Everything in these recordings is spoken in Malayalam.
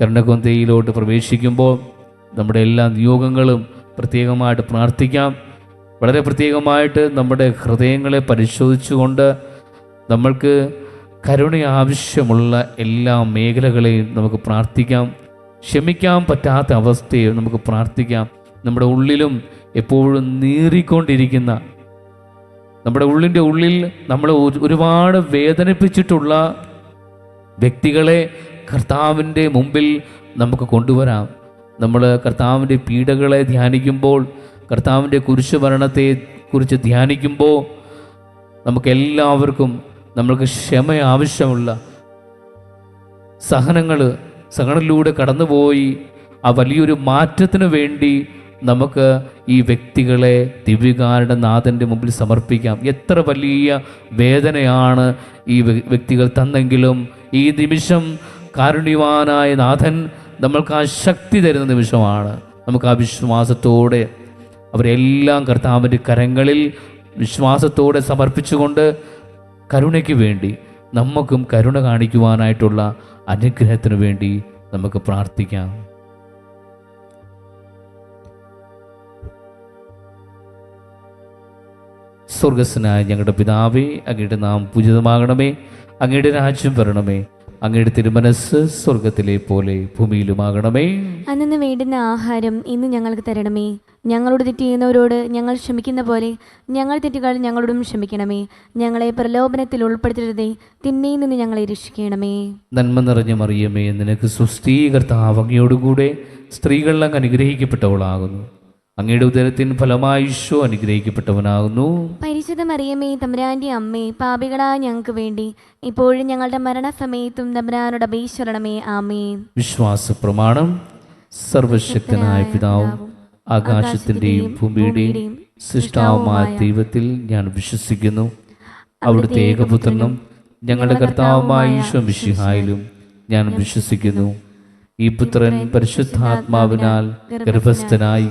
കരുണകൊന്തയിലോട്ട് പ്രവേശിക്കുമ്പോൾ നമ്മുടെ എല്ലാ നിയോഗങ്ങളും പ്രത്യേകമായിട്ട് പ്രാർത്ഥിക്കാം. വളരെ പ്രത്യേകമായിട്ട് നമ്മുടെ ഹൃദയങ്ങളെ പരിശോധിച്ചുകൊണ്ട് നമ്മൾക്ക് കരുണ ആവശ്യമുള്ള എല്ലാ മേഖലകളെയും നമുക്ക് പ്രാർത്ഥിക്കാം. ക്ഷമിക്കാൻ പറ്റാത്ത അവസ്ഥയെ നമുക്ക് പ്രാർത്ഥിക്കാം. നമ്മുടെ ഉള്ളിലും എപ്പോഴും നീറിക്കൊണ്ടിരിക്കുന്ന നമ്മുടെ ഉള്ളിന്റെ ഉള്ളിൽ നമ്മൾ ഒരുപാട് വേദനിപ്പിച്ചിട്ടുള്ള വ്യക്തികളെ കർത്താവിന്റെ മുമ്പിൽ നമുക്ക് കൊണ്ടുവരാം. നമ്മൾ കർത്താവിന്റെ പീഡകളെ ധ്യാനിക്കുമ്പോൾ കർത്താവിന്റെ കുരിശുഭരണത്തെ കുറിച്ച് ധ്യാനിക്കുമ്പോൾ നമുക്കെല്ലാവർക്കും നമ്മൾക്ക് ക്ഷമ ആവശ്യമുള്ള സഹനങ്ങൾ സഹനങ്ങളിലൂടെ കടന്നുപോയി ആ വലിയൊരു മാറ്റത്തിന് വേണ്ടി നമുക്ക് ഈ വ്യക്തികളെ ദിവ്യകാരുടെ നാഥന്റെ മുമ്പിൽ സമർപ്പിക്കാം. എത്ര വലിയ വേദനയാണ് ഈ വ്യക്തികൾ തന്നെങ്കിലും ഈ നിമിഷം കാരുണ്യവാനായ നാഥൻ നമ്മൾക്ക് ആ ശക്തി തരുന്ന നിമിഷമാണ്. നമുക്ക് ആ വിശ്വാസത്തോടെ അവരെല്ലാം കർത്താവിന്റെ കരങ്ങളിൽ വിശ്വാസത്തോടെ സമർപ്പിച്ചുകൊണ്ട് കരുണയ്ക്ക് വേണ്ടി നമുക്കും കരുണ കാണിക്കുവാനായിട്ടുള്ള അനുഗ്രഹത്തിന് വേണ്ടി നമുക്ക് പ്രാർത്ഥിക്കാം. സ്വർഗസ്സനായ ഞങ്ങളുടെ പിതാവേ അങ്ങയുടെ നാം പൂജിതമാകണമേ അങ്ങയുടെ രാജ്യം വരണമേ. അങ്ങയുടെ തിരുമനസ് സ്വർഗത്തിലെ പോലെ ഭൂമിയിലുമാകണമേ. അന്നു വേണ്ടുന്ന ആഹാരം ഇന്ന് ഞങ്ങൾക്ക് തരണമേ. ഞങ്ങളോട് തെറ്റ് ചെയ്യുന്നവരോട് ഞങ്ങൾ ക്ഷമിക്കുന്ന പോലെ ഞങ്ങൾ തെറ്റുകൾ ഞങ്ങളോടും ക്ഷമിക്കണമേ. ഞങ്ങളെ പ്രലോഭനത്തിൽ ഉൾപ്പെടുത്തരുതേ. തിന്മയിൽ നിന്ന് ഞങ്ങളെ രക്ഷിക്കണമേ. നന്മ നിറഞ്ഞ മറിയമേ നിനക്ക് സുസ്ഥീകർത്താവ് അങ്ങയോടുകൂടെ സ്ത്രീകൾ അങ്ങ് അനുഗ്രഹിക്കപ്പെട്ടവളാകുന്നു. അങ്ങയുടെ ഉദരത്തിൻ ഫലമായി ഈശോ അനുഗ്രഹിക്കപ്പെട്ടവനാകുന്നു. പരിശുദ്ധ മറിയമ്മേ തമ്പുരാന്റെ അമ്മേ പാപികളാ ഞങ്ങൾക്ക് വേണ്ടി ഇപ്പോഴും ഞങ്ങളുടെ മരണസമയത്തും തമ്പുരാനോട് അപേക്ഷരണമേ ആമേ വിശ്വാസ പ്രമാണം സർവശക്തനായ പിതാവും ആകാശത്തിന്റെയും ഭൂമിയുടെയും സൃഷ്ടാവുമായ ദൈവത്തിൽ ഞാൻ വിശ്വസിക്കുന്നു. അവിടുത്തെ ഏകപുത്രനും ഞങ്ങളുടെ കർത്താവുമായ ഈശോ മിഷിഹായിലും ഞാൻ വിശ്വസിക്കുന്നു. ഈ പുത്രൻ പരിശുദ്ധാത്മാവിനാൽ ഗർഭസ്ഥനായി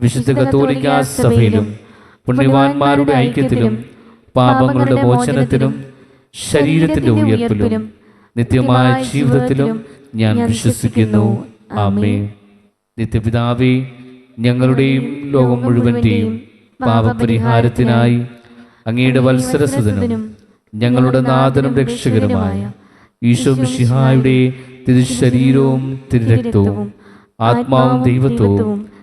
വിശുദ്ധ കത്തോലിക്ക സഭയിലും പുണ്യവാന്മാരുടെ ഐക്യത്തിലും പാപങ്ങളുടെ മോചനത്തിലും ശരീരത്തിന്റെ ഉയർപ്പിലും നിത്യമായ ജീവിതത്തിലും ഞാൻ വിശ്വസിക്കുന്നു. ആമേ നിത്യപിതാവേ ഞങ്ങളുടെയും ലോകം മുഴുവന്റെയും പാപപരിഹാരത്തിനായി അങ്ങയുടെ വത്സരസുതനും ഞങ്ങളുടെ നാഥനും രക്ഷകരുമായ ഈശോ മിശിഹായുടെ തിരുശരീരവും തിരുരക്തവും ആത്മാവും ദൈവത്വവും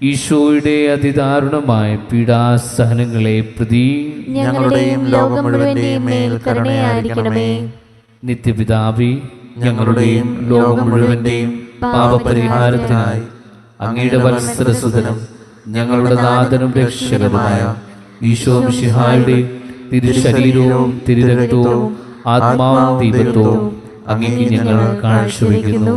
ഈശോയുടെ അതിദാരുണമായ പീഡാസഹനങ്ങളെ പ്രതി ഞങ്ങളുടെയും ലോകം മുഴുവന്റെയും മേൽ കരുണയായിരിക്കണമേ. നിത്യപിതാവി ഞങ്ങളുടെയും ലോകം മുഴുവന്റെയും പാപപരിഹാരത്തിനായി അങ്ങയുടെ വത്സരസുതനും ഞങ്ങളുടെ നാഥനും രക്ഷകനുമായ ഈശോ മിശിഹായുടെ തിരുശരീരവും തിരുരക്തവും ആത്മാവും ദൈവത്വവും അങ്ങേക്ക് ഞങ്ങൾ കാഴ്ചവെക്കുന്നു.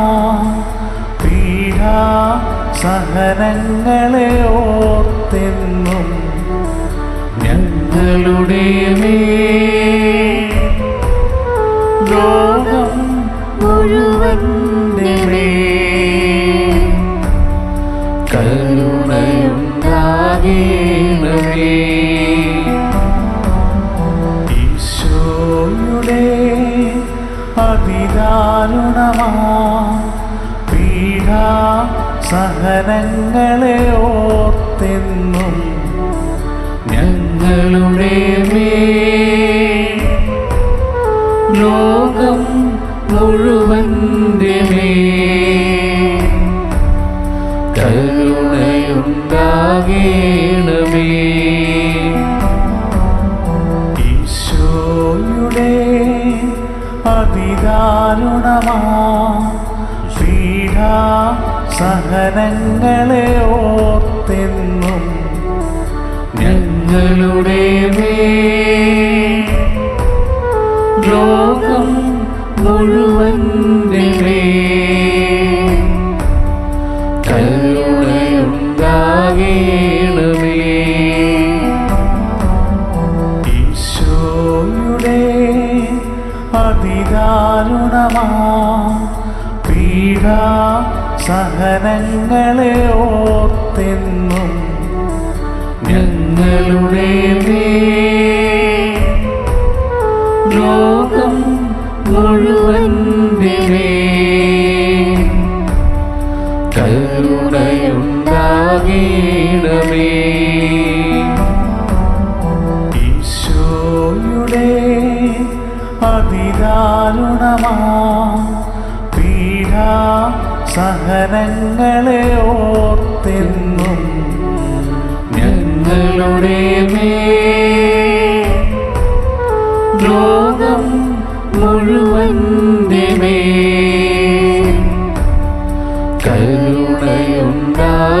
സഹനങ്ങളെ ഓർത്തെന്നും ഞങ്ങളുടെ മേൽ കരുണയുണ്ടാകേണമേ ഈശോയുടെ അതിദാരുണമാ പീഡാ സഹനങ്ങളെ കരുണയുണ്ടാകേണമേ. ഈശോയുടെ അതിദാരുണമാ പീഡാ സഹനങ്ങളെ ഓർത്തെന്നും ഞങ്ങളുടെ മേ ലോകം മുഴുവൻ മേൽ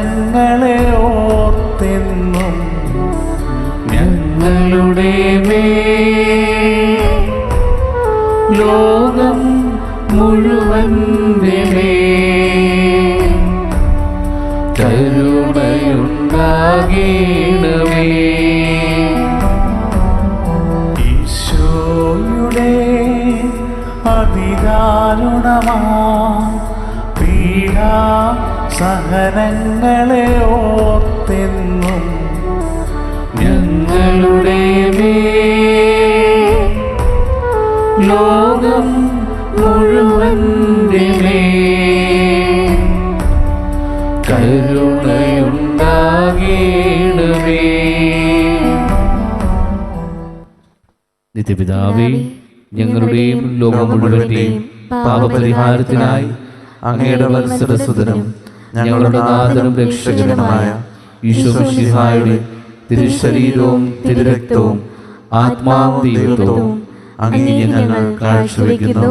സഹനങ്ങളെ ഓർത്തെന്നും ഞങ്ങളുടെ മേ ലോകം മുഴുവൻ മേൽ നിത്യപിതാവേ ഞങ്ങളുടെയും ലോകം മുഴുവന്റെയും പാപപരിഹാരത്തിനായി അങ്ങയുടെ വത്സരസുതനും ഞങ്ങളുടെ നാഥനും രക്ഷകനുമായ ഈശോഷിഹായുടെ തിരുശരീരവും തിരുരക്തവും ആത്മാവും ദൈവത്വവും അങ്ങേ ഞങ്ങൾ കാഴ്ചവെക്കുന്നു.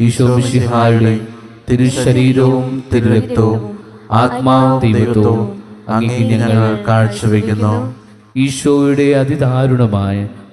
ഈശോമിശിഹായുടെ തിരുശരീരവും തിരുരക്തവും ആത്മാവും ദൈവത്വവും അങ്ങേ ഞങ്ങൾ കാഴ്ചവെക്കുന്നു. ഈശോയുടെ അതിദാരുണമായ